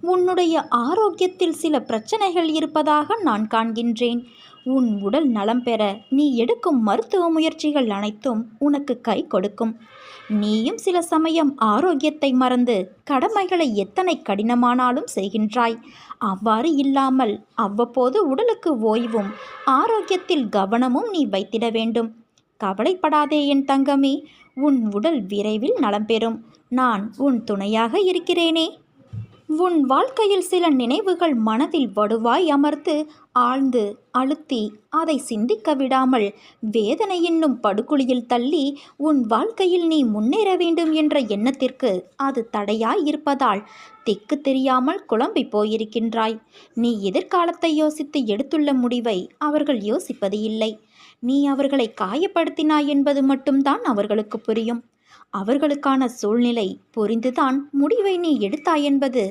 உன்னுடைய ஆரோக்கியத்தில் சில பிரச்சனைகள் இருப்பதாக நான் காண்கின்றேன். உன் உடல் நலம் பெற நீ எடுக்கும் மருத்துவ முயற்சிகள் அனைத்தும் உனக்கு கை கொடுக்கும். நீயும் சில சமயம் ஆரோக்கியத்தை மறந்து கடமைகளை எத்தனை கடினமானாலும் செய்கின்றாய். அவ்வாறு இல்லாமல் அவ்வப்போது உடலுக்கு ஓய்வும் ஆரோக்கியத்தில் கவனமும் நீ வைத்திட வேண்டும். கவலைப்படாதே என் தங்கமே உன் உடல் விரைவில் நலம் பெறும். நான் உன் துணையாக இருக்கிறேனே. உன் வாழ்க்கையில் சில நினைவுகள் மனதில் வடுவாய் அமர்ந்து ஆழ்ந்து அழுத்தி அதை சிந்திக்க விடாமல் வேதனை என்னும் படுகுழியில் தள்ளி உன் வாழ்க்கையில் நீ முன்னேற வேண்டும் என்ற எண்ணத்திற்கு அது தடையாய் இருப்பதால் திக்கு தெரியாமல் குழம்பி போயிருக்கின்றாய். நீ எதிர்காலத்தை யோசித்து எடுத்துள்ள முடிவை அவர்கள் யோசிப்பது இல்லை. நீ அவர்களை காயப்படுத்தினாய் என்பது மட்டும்தான் அவர்களுக்கு புரியும். அவர்களுக்கான சூழ்நிலை புரிந்துதான் முடிவை நீ எடுத்தாய் என்பது.